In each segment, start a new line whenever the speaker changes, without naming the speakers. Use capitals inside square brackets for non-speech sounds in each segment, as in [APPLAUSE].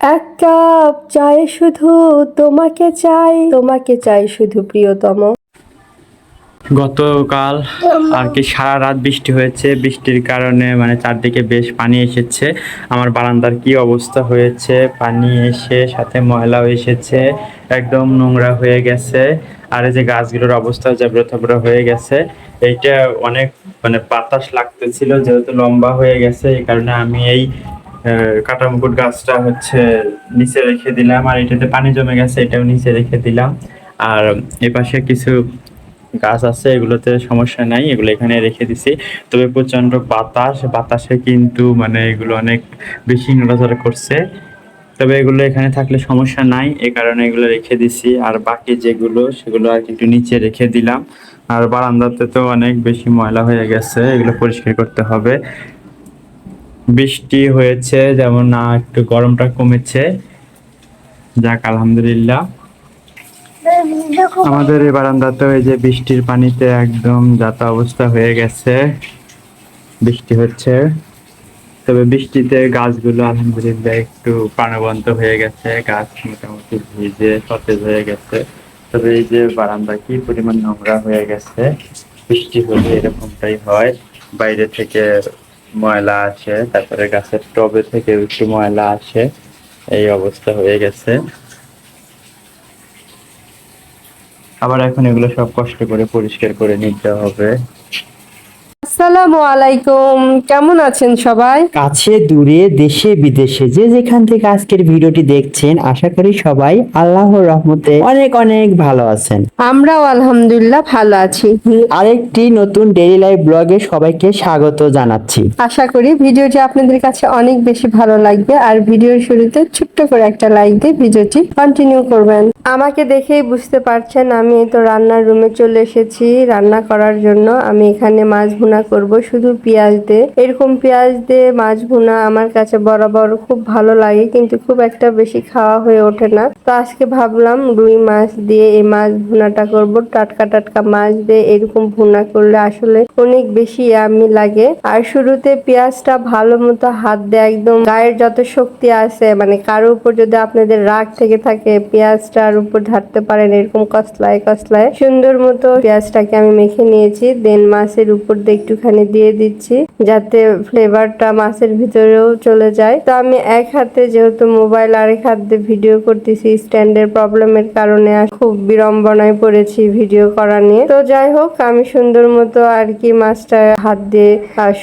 এক কাপ চায়ে শুধু তোমাকে চাই তোমাকে চাই শুধু প্রিয়তম।
গতকাল আর কি সারা রাত বৃষ্টি হয়েছে, বৃষ্টির কারণে মানে চারদিকে বেশ পানি এসেছে। আমার বারান্দার কি অবস্থা হয়েছে? পানি এসে সাথে ময়লাও এসেছে, একদম নোংরা হয়ে গেছে। আর এই যে গাছগুলোর অবস্থা জাবড়া থাবড়া হয়ে গেছে, এইটা অনেক মানে বাতাস লাগতেছিল, যেহেতু লম্বা হয়ে গেছে, এই কারণে আমি এই আহ, কাটামুকুট গাছটা হচ্ছে নিচে রেখে দিলাম আর এটাতে পানি জমে গেছে এটাও নিচে রেখে দিলাম। আর এপাশে কিছু গাছ আছে এগুলোতে সমস্যা নাই এগুলো এখানে রেখে দিছি। তবে প্রচণ্ড বাতাস বাতাসে কিন্তু মানে এগুলো অনেক বেশি নড়াচড়া করছে। তবে এগুলো এখানে থাকলে সমস্যা নাই এই কারণে এগুলো রেখে দিছি। আর বাকি যেগুলো সেগুলো আর কি একটু নিচে রেখে দিলাম। আর বারান্দাতে তো অনেক বেশি ময়লা হয়ে গেছে এগুলো পরিষ্কার করতে হবে। বৃষ্টি হয়েছে, যেমন না, একটু গরমটা কমেছে। যাক, আলহামদুলিল্লাহ। আমাদের এই বারান্দাতে ওই যে বৃষ্টির পানিতে একদম যাতা অবস্থা হয়ে গেছে। বৃষ্টি হচ্ছে। তবে বৃষ্টিতে গাছগুলো আলহামদুলিল্লাহ একটু প্রাণবন্ত হয়ে গেছে। গাছ মোটামুটি ভিজে সতেজ হয়ে গেছে। তবে এই যে বারান্দা কি পরিমাণ নোংরা হয়ে গেছে, বৃষ্টি হলে এরকমটাই হয়। বাইরে থেকে ময়লা আছে, তারপরে গাছের টবে থেকে একটু ময়লা আছে এই অবস্থা হয়ে গেছে। আবার এখন এগুলো সব কষ্ট করে পরিষ্কার করে নিতে হবে।
আসসালামু আলাইকুম। কেমন আছেন সবাই?
কাছে দূরে দেশে বিদেশে যে যেখান থেকে আজকের ভিডিওটি দেখছেন আশা করি সবাই আল্লাহর রহমতে অনেক অনেক ভালো আছেন।
আমরাও আলহামদুলিল্লাহ ভালো আছি।
আরেকটি নতুন ডেইলি লাইফ ব্লগে সবাইকে স্বাগত জানাচ্ছি।
আশা করি ভিডিওটি আপনাদের কাছে অনেক বেশি ভালো লাগবে আর ভিডিওর শুরুতে ছোট্ট করে একটা লাইক দিয়ে ভিডিওটি কন্টিনিউ করবেন। আমাকে দেখেই বুঝতে পারছেন আমি তো রান্নার রুমে চলে এসেছি। রান্না করার জন্য আমি এখানে মাছ ভুনা করব শুধু পেঁয়াজ দিয়ে। এরকম পেঁয়াজ দিয়ে মাছ ভুনা আমার কাছে বরাবর খুব ভালো লাগে, কিন্তু খুব একটা বেশি খাওয়া হয়ে ওঠে না। তো আজকে ভাবলাম রুই মাছ দিয়ে এই মাছ ভুনাটা করব, টাটকা টাটকা মাছ দিয়ে এরকম ভুনা করলে আসলে অনেক বেশি আমি লাগে। আর শুরুতে পেঁয়াজটা ভালো মতো হাত দিয়ে একদম গায়ের যত শক্তি আছে মানে কারও উপর যদি আপনাদের রাগ থেকে থাকে পেঁয়াজটার উপর ঝাড়তে পারেন এরকম কসলায় কসলায়। সুন্দর মতো পেঁয়াজটাকে আমি মেখে নিয়েছি, দেন মাছের উপর দিয়ে একটুখানি দিয়ে দিচ্ছি। যাতে ফ্লেভারটা মাছের ভিতরেও চলে যায়। তো আমি এক হাতে যেহেতু মোবাইল আরেক হাত দিয়ে ভিডিও করতেছি স্ট্যান্ডের প্রবলেমের কারণে আর খুব বিড়ম্বনায় পড়েছি ভিডিও করা নিয়ে। তো যাই হোক, আমি সুন্দর মতো আর কি মাছটা হাত দিয়ে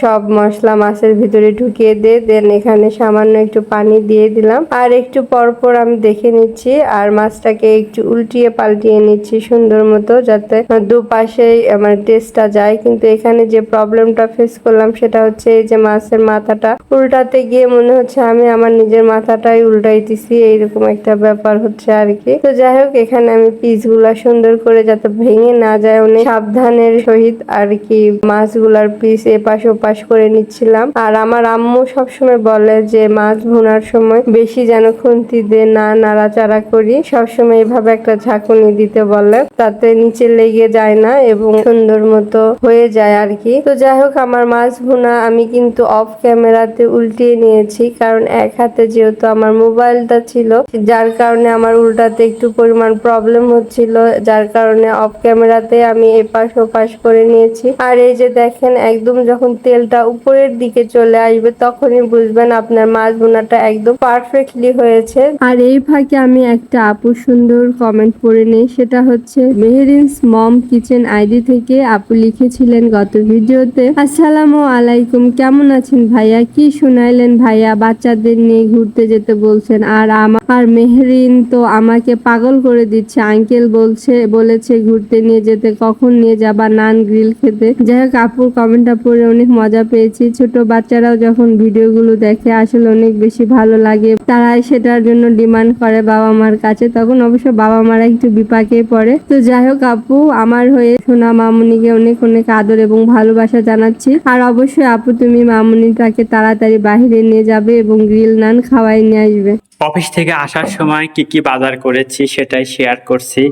সব মশলা মাছের ভিতরে ঢুকিয়ে দিয়ে দেন এখানে সামান্য একটু পানি দিয়ে দিলাম। আর একটু পর পর আমি দেখে নিচ্ছি, আর মাছটাকে একটু উল্টিয়ে পাল্টিয়ে নিচ্ছি সুন্দর মতো, যাতে দুপাশেই আমার টেস্টটা যায়। কিন্তু এখানে যে প্রবলেমটা ফেস করলাম সেটা হচ্ছে এই যে মাছের মাথাটা। উল্টাতে গিয়ে মনে হচ্ছে আমি আমার নিজের মাথাটাই উল্টাইতেছি, এইরকম একটা ব্যাপার হচ্ছে আর কি। তো যাই হোক, এখানে আমি পিসগুলা সুন্দর করে যাতে ভেঙে না যায়, অনেক সাবধানের সহিত আর কি মাছগুলার পিস এপাশ ওপাশ করে নিচ্ছিলাম। আর আমার আম্মু সবসময় বলে যে, মাছ ভুনার সময় বেশি যেন খুন্তি দিয়ে না নাড়াচাড়া করি। সবসময় এভাবে একটা ঝাঁকুনি দিতে বলে, তাতে নিচে লেগে যায় না এবং সুন্দর মতো হয়ে যায় আর কি। তো যাই হোক, আমার মাছ ভুনা আমি কিন্তু অফ ক্যামেরাতে উল্টিয়ে নিয়েছি, কারণ এক হাতে যেহেতু আমার মোবাইলটা ছিল, যার কারণে আমার উল্টাতে একটু পরিমাণ প্রবলেম হচ্ছিল, যার কারণে অফ ক্যামেরাতে আমি এপাশ ওপাশ করে নিয়েছি। আর এই যে দেখেন, একদম যখন তেলটা উপরের দিকে চলে আসবে, তখনই বুঝবেন আপনার মাছ বোনাটা একদম পারফেক্টলি হয়েছে। আর এই ফাঁকে আমি একটা আপু সুন্দর কমেন্ট পড়ে নেই, সেটা হচ্ছে, মেহেরিনস মম কিচেন আইডি থেকে আপু লিখেছিলেন গত ভিডিওতে, আসসালামু আলাইকুম, কেমন আছেন ভাইয়া? কি শুনাইলেন ভাইয়া? বাচ্চাদের নিয়ে ঘুরতে যেতে বলছেন, আর আমার মেহরিন তো আমাকে পাগল করে দিচ্ছে। আঙ্কেল বলছে, বলেছে ঘুরতে নিয়ে যেতে, কখন নিয়ে যাবা? নান গ্রিল খেতে। যাই হোক আপুর কমেন্টটা পড়ে অনেক মজা পেয়েছি। ছোট বাচ্চারাও যখন ভিডিওগুলো দেখে, আসলে অনেক বেশি ভালো লাগে। তারা সেটার জন্য ডিমান্ড করে বাবা মার কাছে। তখন অবশ্য বাবা মারা একটু বিপাকে পড়ে। তো যাই হোক, আপু, আমার হয়ে সোনা মামুনিকে অনেক অনেক আদর এবং ভালোবাসা জানাচ্ছি। আর অবশ্যই আপু, তুমি মামুনিটাকে তাড়াতাড়ি বাহিরে নিয়ে যাবে এবং গ্রিল নান খাওয়াই নিয়ে আসবে।
অফিস থেকে আসার সময় কি কি বাজার করেছি সেটাই শেয়ার করছি।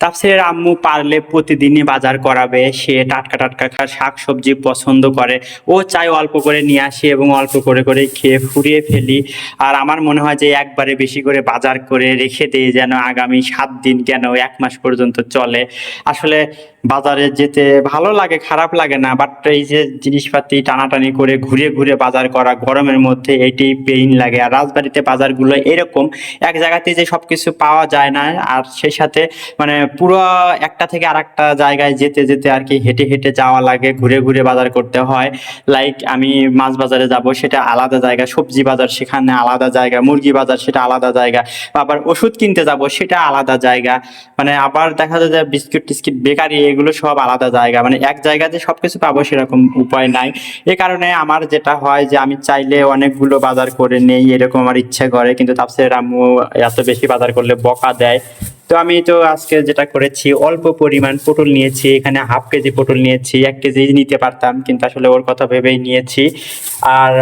তাপসিরের আম্মু পারলে প্রতিদিনই বাজার করাবে, সে টাটকা টাটকা খা শাক সবজি পছন্দ করে। ও চাই অল্প করে নিয়ে আসি এবং অল্প করে করে খেয়ে ফুরিয়ে ফেলি। আর আমার মনে হয় যে একবারে বেশি করে বাজার করে রেখে দিই যেন আগামী সাত দিন কেন এক মাস পর্যন্ত চলে। আসলে বাজারে যেতে ভালো লাগে, খারাপ লাগে না বাট এই যে জিনিসপাতি টানাটানি করে ঘুরে ঘুরে বাজার করা, গরমের মধ্যে এটি পেইন লাগে। আর রাজবাড়িতে বাজারগুলো এরকম, এক জায়গাতে যে সব কিছু পাওয়া যায় না, আর সেই সাথে মানে পুরো একটা থেকে আর একটা জায়গায় যেতে যেতে আর কি হেঁটে হেঁটে যাওয়া লাগে, ঘুরে ঘুরে বাজার করতে হয়। লাইক আমি মাছ বাজারে যাব, সেটা আলাদা জায়গা, সবজি বাজার সেখানে আলাদা জায়গা, মুরগি বাজার সেটা আলাদা জায়গা, আবার ওষুধ কিনতে যাব, সেটা আলাদা জায়গা। মানে আবার দেখা যায় যে বিস্কিট টিস্কিট বেকারি এগুলো সব আলাদা জায়গা। মানে এক জায়গাতে সবকিছু পাবো সেরকম উপায় নাই। এ কারণে আমার যেটা হয় যে আমি চাইলে অনেকগুলো বাজার করে নেই, এরকম আমার ইচ্ছা করে। কিন্তু তাপসের আম্মু এত বেশি বাজার করলে বকা দেয়। তো আমি তো আজকে যেটা করেছি, অল্প পরিমাণ পটল নিয়েছি, এখানে হাফ কেজি পটল নিয়েছি, এক কেজি নিতে পারতাম, কিন্তু আসলে ওর কথা ভেবেই নিয়েছি। আর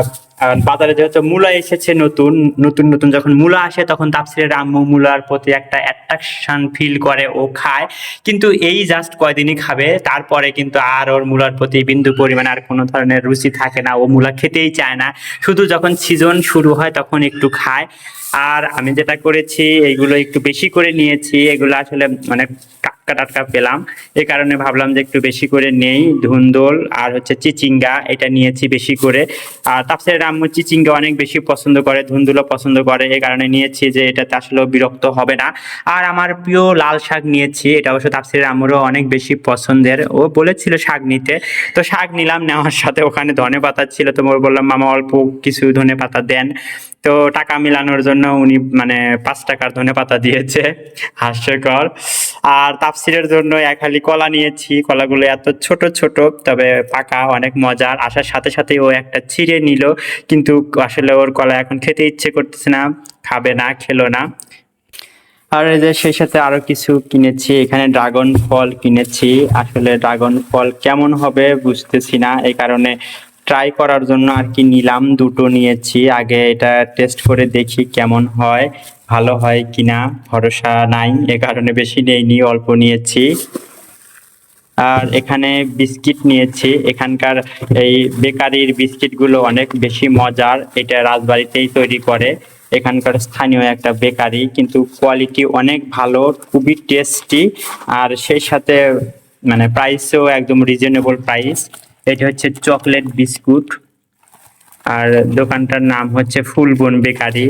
বাজারে যেহেতু মূলা এসেছে নতুন নতুন নতুন যখন মূলা আসে তখন তাপসিরের আম্মু মূলার প্রতি একটা অ্যাট্রাকশন ফিল করে, ও খায়। কিন্তু এই জাস্ট কয়দিনই খাবে, তারপরে কিন্তু আর ওর মূলার প্রতি বিন্দু পরিমাণ আর কোনো ধরনের রুচি থাকে না, ও মূলা খেতেই চায় না। শুধু যখন সিজন শুরু হয় তখন একটু খায়। আর আমি যেটা করেছি, এগুলো একটু বেশি করে নিয়েছি, এগুলো আসলে মানে টাটকা টাটকা পেলাম। এই কারণে ভাবলাম যে একটু বেশি করে নেই, ধুন্দল আর হচ্ছে চিচিঙ্গা, এটা নিয়েছি বেশি করে। আর তাপসের আম্মু চিচিঙ্গা অনেক বেশি পছন্দ করে, ধুন্দুলও পছন্দ করে এই কারণে নিয়েছি যে এটাতে আসলেও বিরক্ত হবে না। আর আমার প্রিয় লাল শাক নিয়েছি, এটা অবশ্য তাপসের আম্মুরও অনেক বেশি পছন্দের। ও বলেছিল শাক নিতে, তো শাক নিলাম, নেওয়ার সাথে ওখানে ধনে পাতা ছিল, তো বললাম, মামা, অল্প কিছু ধনে পাতা দেন। তো টাকা মিলানোর জন্য উনি মানে পাঁচ টাকার ধনে পাতা দিয়েছে। হাস্যকর। আর তাপসিরের জন্য এক হালি কলা নিয়েছি। কলাগুলো এত ছোট ছোট, তবে পাকা, অনেক মজার। আসার সাথে সাথে ও একটা ছিঁড়ে নিল। কিন্তু আসলে ওর কলা এখন খেতে ইচ্ছে করতেছে না। খাবে না, খেলো না। আর এই যে সেই সাথে আরও কিছু কিনেছি। এখানে ড্রাগন ফল কিনেছি। আসলে ড্রাগন ফল কেমন হবে বুঝতেছি না। এই কারণে ট্রাই করার জন্য আর কি নিলাম। দুটো নিয়েছি। আগে এটা টেস্ট করে দেখি কেমন হয়, ভালো হয় কিনা। ভরসা নাই, এ কারণে বেশি নেইনি, অল্প নিয়েছি। আর এখানে বিস্কিট নিয়েছি। এখানকার এই বেকারির বিস্কিটগুলো অনেক বেশি মজার। এটা রাজবাড়িতেই তৈরি করে। এখানকার স্থানীয় একটা বেকারি। কিন্তু কোয়ালিটি অনেক ভালো, খুবই টেস্টি আর সেই সাথে মানে প্রাইসও একদম রিজনেবল প্রাইস এটা হচ্ছে চকলেট বিস্কুট। আর দোকানটার নাম হচ্ছে ফুলবন বেকারি।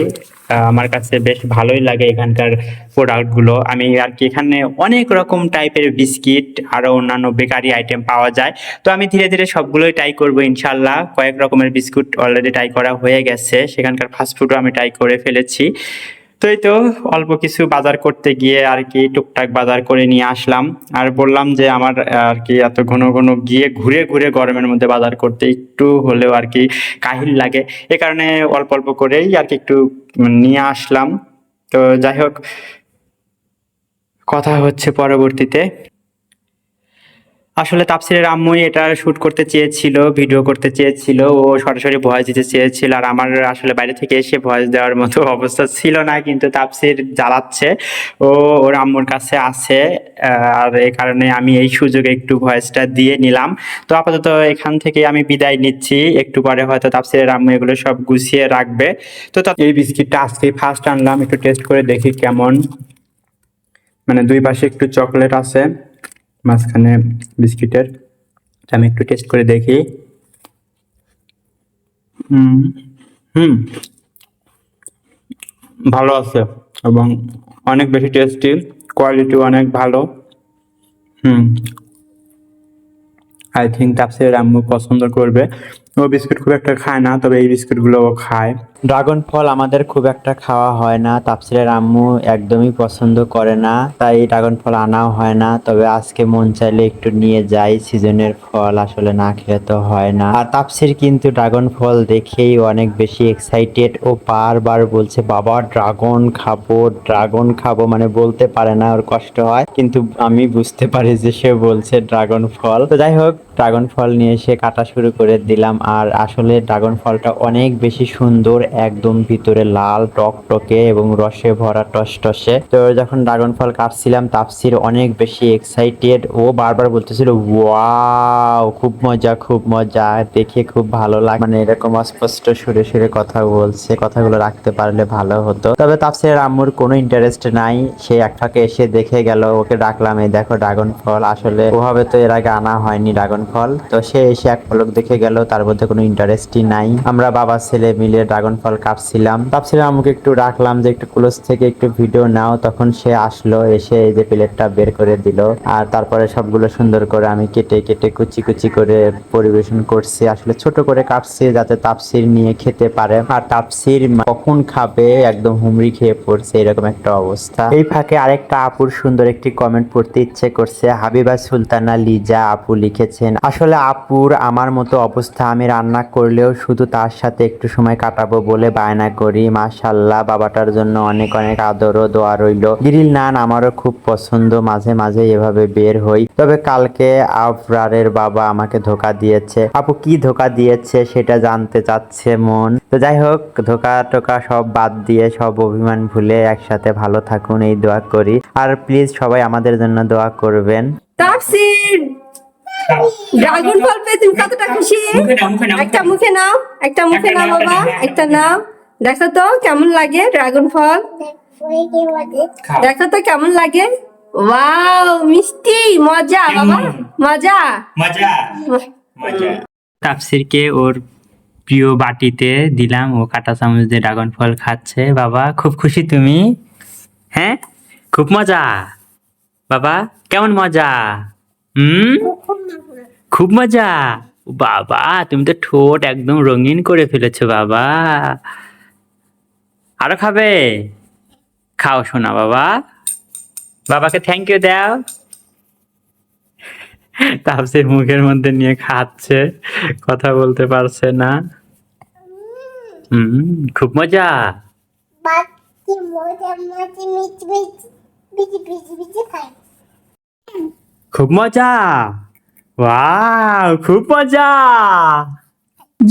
আমার কাছে বেশ ভালোই লাগে এখানকার প্রোডাক্টগুলো। আমি আর কি এখানে অনেক রকম টাইপের বিস্কিট আরও অন্যান্য বেকারি আইটেম পাওয়া যায়। তো আমি ধীরে ধীরে সবগুলোই ট্রাই করব ইনশাল্লাহ কয়েক রকমের বিস্কুট অলরেডি ট্রাই করা হয়ে গেছে। সেখানকার ফাস্টফুডও আমি ট্রাই করে ফেলেছি। তো এই তো অল্প কিছু বাজার করতে গিয়ে আর কি টুকটাক বাজার করে নিয়ে আসলাম। আর বললাম যে আমার আর কি এত ঘন ঘন গিয়ে ঘুরে ঘুরে গরমের মধ্যে বাজার করতে একটু হলেও আর কি কাহিল লাগে। এ কারণে অল্প অল্প করেই আর কি একটু নিয়ে আসলাম। তো যাই হোক, কথা হচ্ছে পরবর্তীতে। আসলে তাপসিরের আম্মুই এটা শুট করতে চেয়েছিল, ভিডিও করতে চেয়েছিল, ও সরাসরি ভয়েস দিতে চেয়েছিল, আর আমার আসলে বাইরে থেকে এসে ভয়েস দেওয়ার মতো [LAUGHS] অবস্থা ছিল না, কিন্তু তাপসির জ্বালাচ্ছে, ও ওর আম্মুর কাছে আছে আর এই কারণে আমি এই সুযোগে একটু ভয়েসটা দিয়ে নিলাম। তো আপাতত এখান থেকে আমি বিদায় নিচ্ছি, একটু পরে হয়তো তাপসিরের আম্মু এগুলো সব গুছিয়ে রাখবে। তো তা- এই বিস্কিটটা আজকে ফার্স্ট আনলাম, একটু টেস্ট করে দেখি কেমন। মানে দুই পাশে একটু চকলেট আছে। মাঝখানে বিস্কিটের। আমি একটু টেস্ট করে দেখি। হুম। ভালো আছে এবং অনেক বেশি টেস্টি কোয়ালিটি অনেক ভালো। হুম। আই থিঙ্ক তাপসের আম্মু পছন্দ করবে। ও বিস্কুট খুব একটা খায় না, তবে এই বিস্কুটগুলো ও খায়।
ড্রাগন ফল আমাদের খুব একটা খাওয়া হয় না, তাপসিরের আম্মু একদমই পছন্দ করে না, তাই ড্রাগন ফল আনাও হয় না, তবে আজকে মন চাইলে একটু নিয়ে যাই, সিজনের ফল আসলে না খেলে তো হয় না। আর তাপসির কিন্তু ড্রাগন ফল দেখেই অনেক বেশি এক্সাইটেড ও বারবার বলছে, বাবা, ড্রাগন খাব ড্রাগন খাব। মানে বলতে পারে না, ওর কষ্ট হয়, কিন্তু আমি বুঝতে পারি যে সে বলছে ড্রাগন ফল। তো যাই হোক ড্রাগন ফল নিয়ে এসে কাটা শুরু করে দিলাম। আর আসলে ড্রাগন ফলটা অনেক বেশি সুন্দর, একদম ভিতরে লাল টক টকে এবং রসে ভরা টস টসে তো যখন ড্রাগন ফল কাটছিলাম, তাপসির অনেক বেশি এক্সাইটেড ও বারবার বলতেছিল, ওয়াও, খুব মজা খুব মজা, দেখে খুব ভালো লাগে মানে এরকম অস্পষ্ট সুরে সুরে কথা বলছে, কথাগুলো রাখতে পারলে ভালো হতো। তবে তাপসির আম্মুর কোনো ইন্টারেস্ট নাই। সে এক ফাঁকে এসে দেখে গেল, ওকে ডাকলাম, এই দেখো ড্রাগন ফল আসলে ওভাবে তো এর আগে আনা হয়নি ড্রাগন ফল তো সে এসে এক পলক দেখে গেল, তার মধ্যে কোনো ইন্টারেস্টই নাই। আমরা বাবা, ছেলে মিলে ড্রাগন ফল কাটছিলাম তাপসির আম্মুকে একটু রাখলাম যে একটু ক্লোজ থেকে একটু ভিডিও নাও। তখন সে আসলো, এসে এই যে প্লেটটা বের করে দিল। আর তারপরে সবগুলো সুন্দর করে আমি কেটে কেটে, কুচি কুচি করে পরিবেশন করছি। আসলে ছোট করে কাটছি যাতে তাপসির নিয়ে খেতে পারে। আর তাপসির কখন খাবে, একদম হুমড়ি খেয়ে পড়ছে, এরকম একটা অবস্থা। এই ফাঁকে আরেকটা আপুর সুন্দর একটি কমেন্ট পড়তে ইচ্ছে করছে। হাবিবা সুলতানা লিজা আপু লিখেছেন আসলে আপুর আমার মতো অবস্থা আমি রান্না করলেও শুধু তার সাথে একটু সময় কাটাবো বলে বায়না করি। মাশাল্লাহ বাবাটার জন্য অনেক অনেক আদর ও দোয়া রইল। গিরিল নান আমারও খুব পছন্দ, মাঝে মাঝে এভাবে বের হই। তবে কালকে আফরারের বাবা আমাকে ধোকা দিয়েছে। আপু কি ধোকা দিয়েছে সেটা জানতে চাচ্ছে মন। তো যাই হোক, ধোকা টোকা সব বাদ দিয়ে সব অভিমান ভুলে একসাথে ভালো থাকুন, এই দোয়া করি। আর প্লিজ সবাই আমাদের জন্য দোয়া করবেন।
তাপসির ড্রাগন ফল পেয়ে তুমি কতটা খুশি? একটা মুখে নাও একটা মুখে নাও বাবা একটা নাও। দেখো তো কেমন লাগে ড্রাগন ফল দেখো তো কেমন লাগে? ওয়াও মিষ্টি মজা বাবা মজা।
মজা মজা। তাফসিরকে ওর প্রিয় বাটিতে দিলাম ও কাঁটা চামচ দিয়ে ড্রাগন ফল খাচ্ছে। বাবা খুব খুশি তুমি। হ্যাঁ? খুব মজা। বাবা কেমন মজা? হুম? খুব মজা। বাবা তুমি তো ঠোঁট একদম রঙিন করে ফেলেছো বাবা। আরও খাবে? খাও শোনা বাবা। বাবাকে থ্যাংক ইউ দাও। তাপসির মুখের মধ্যে নিয়ে খাচ্ছে কথা বলতে পারছে না। হুম খুব মজা।
খুব মজা।
와우, 굿 버전!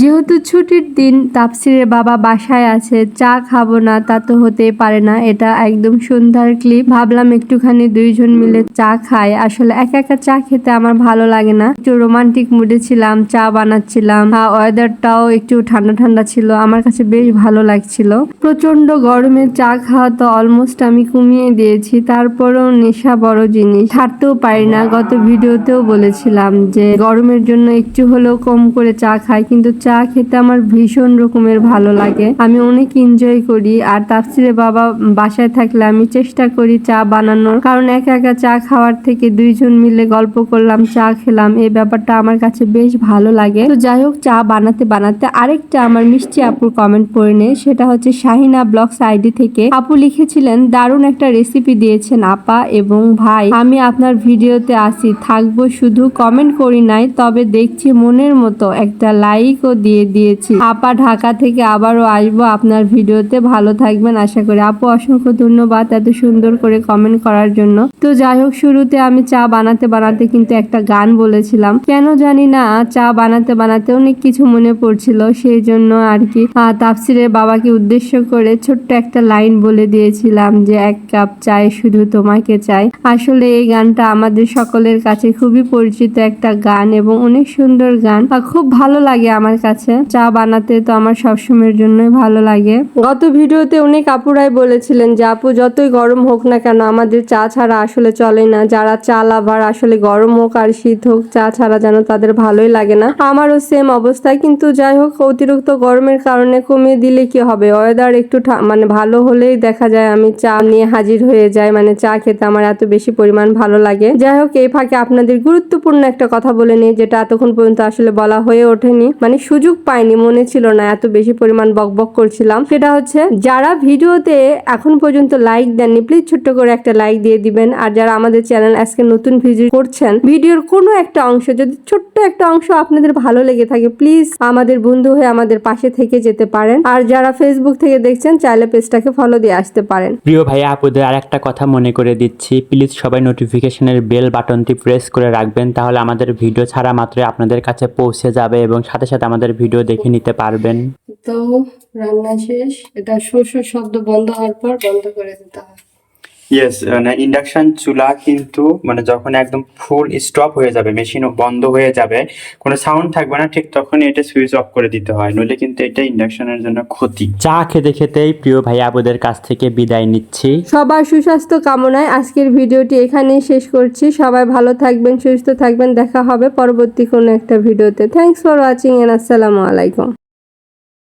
যেহেতু ছুটির দিন তাপসিরের বাবা বাসায় আছে, চা খাব না তা তো হতেই পারে না। এটা একদম সন্ধ্যার ক্লিপ ভাবলাম একটুখানি দুইজন মিলে চা খাই। আসলে একা একা চা খেতে আমার ভালো লাগে না। একটু রোমান্টিক মুডে ছিলাম, চা বানাচ্ছিলাম। ওয়েদারটাও একটু ঠান্ডা ঠান্ডা ছিল। আমার কাছে বেশ ভালো লাগছিল। প্রচণ্ড গরমে চা খাওয়া তো অলমোস্ট আমি কমিয়ে দিয়েছি। তারপরেও নেশা বড় জিনিস। ছাড়তেও পারি না। গত ভিডিওতেও বলেছিলাম যে গরমের জন্য একটু হলেও কম করে চা খাই। কিন্তু চা খেতে আমার ভীষণ রকমের ভালো লাগে। আমি অনেক এনজয় করি। আর তাফসিরে বাবা বাসায় থাকলে আমি চেষ্টা করি চা বানানোর। কারণ একা একা চা খাওয়ার থেকে দুইজন মিলে গল্প করলাম, চা খেলাম। এই ব্যাপারটা আমার কাছে বেশ ভালো লাগে। তো যাই হোক, চা বানাতে বানাতে আরেকটা আমার মিষ্টি আপুর কমেন্ট পড়ে নে সেটা হচ্ছে শাহিনা ব্লগস আইডি থেকে। আপু লিখেছিলেন, দারুণ একটা রেসিপি দিয়েছেন আপা এবং ভাই। আমি আপনার ভিডিওতে আসি। থাকব শুধু কমেন্ট করি নাই, তবে দেখছি মনের মতো। একটা লাইকও দিয়ে দিয়েছি। আপা ঢাকা থেকে আবারও আসব আপনার ভিডিওতে। ভালো থাকবেন, আশা করি। আপু, অসংখ্য ধন্যবাদ এত সুন্দর করে কমেন্ট করার জন্য। তো যাই হোক, শুরুতে আমি চা বানাতে বানাতে কিন্তু একটা গান বলেছিলাম। কেন জানি না, চা বানাতে বানাতে অনেক কিছু মনে পড়ছিল। সেই জন্য আর কি তাফসিরের বাবাকে উদ্দেশ্য করে ছোট্ট একটা লাইন বলে দিয়েছিলাম যে, এক কাপ চায় শুধু তোমাকে চাই। আসলে এই গানটা আমাদের সকলের কাছে খুবই পরিচিত একটা গান এবং অনেক সুন্দর গান। খুব ভালো লাগে আমার কাছে। চা বানাতে তো আমার সবসময়ের জন্যই ভালো লাগে। গত ভিডিওতে অনেক আপুরাই বলেছিলেন যে, আপু, যতই গরম হোক না কেন, আমাদের চা ছাড়া আসলে চলে না। যারা চা লাভার, আসলে গরম হোক আর শীত হোক, চা ছাড়া যেন তাদের ভালোই লাগে না। আমারও সেম অবস্থা। কিন্তু যাই হোক, অতিরিক্ত গরমের কারণে কমিয়ে দিলে কি হবে? ওয়েদার একটু মানে ভালো হলেই দেখা যায় আমি চা নিয়ে হাজির হয়ে যাই। মানে চা খেতে আমার এত বেশি পরিমাণ ভালো লাগে। যাই হোক, এই ফাঁকে আপনাদের গুরুত্বপূর্ণ একটা কথা বলে নিই, যেটা এতক্ষণ পর্যন্ত আসলে বলা হয়ে ওঠেনি। মানে সুযোগ পাইনি, মনে ছিল না, এত বেশি পরিমাণ বকবক করছিলাম। সেটা হচ্ছে, যারা ভিডিওতে এখন পর্যন্ত লাইক দেননি প্লিজ ছোট্ট করে একটা লাইক দিয়ে দিবেন। আর যারা আমাদের চ্যানেল আজকে নতুন ভিডিও করছেন, ভিডিওর কোনো একটা অংশ, যদি ছোট্ট একটা অংশ আপনাদের ভালো লেগে থাকে প্লিজ আমাদের বন্ধু হয়ে আমাদের পাশে থেকে যেতে পারেন। আর যারা ফেসবুক থেকে দেখছেন, চাইলে পেজটাকে ফলো দিয়ে আসতে পারেন।
প্রিয় ভাইয়া, আপুদের আর একটা কথা মনে করে দিচ্ছি প্লিজ সবাই নোটিফিকেশনের বেল বাটনটি প্রেস করে রাখবেন, তাহলে আমাদের ভিডিও ছাড়া মাত্রই আপনাদের কাছে পৌঁছে যাবে এবং সাথে সাথে আমাদের ভিডিও দেখে নিতে পারবেন।
তো রান্না শেষ। এটা শস্য শব্দ বন্ধ হওয়ার পর বন্ধ করে দিতে হয়।
ইয়েস মানে ইন্ডাকশন চুলা কিন্তু মানে যখন একদম ফুল স্টপ হয়ে যাবে মেশিনও বন্ধ হয়ে যাবে কোনো সাউন্ড থাকবে না ঠিক তখনই এটা সুইচ অফ করে দিতে হয়। নইলে কিন্তু এটা ইন্ডাকশনের জন্য ক্ষতি।
চা খেতে খেতেই প্রিয় ভাই আপুদের কাছ থেকে বিদায় নিচ্ছি।
সবার সুস্বাস্থ্য কামনায় আজকের ভিডিওটি এখানেই শেষ করছি। সবাই ভালো থাকবেন সুস্থ থাকবেন। দেখা হবে পরবর্তী কোনো একটা ভিডিওতে। থ্যাংকস ফর ওয়াচিং এন্ড আসসালামু আলাইকুম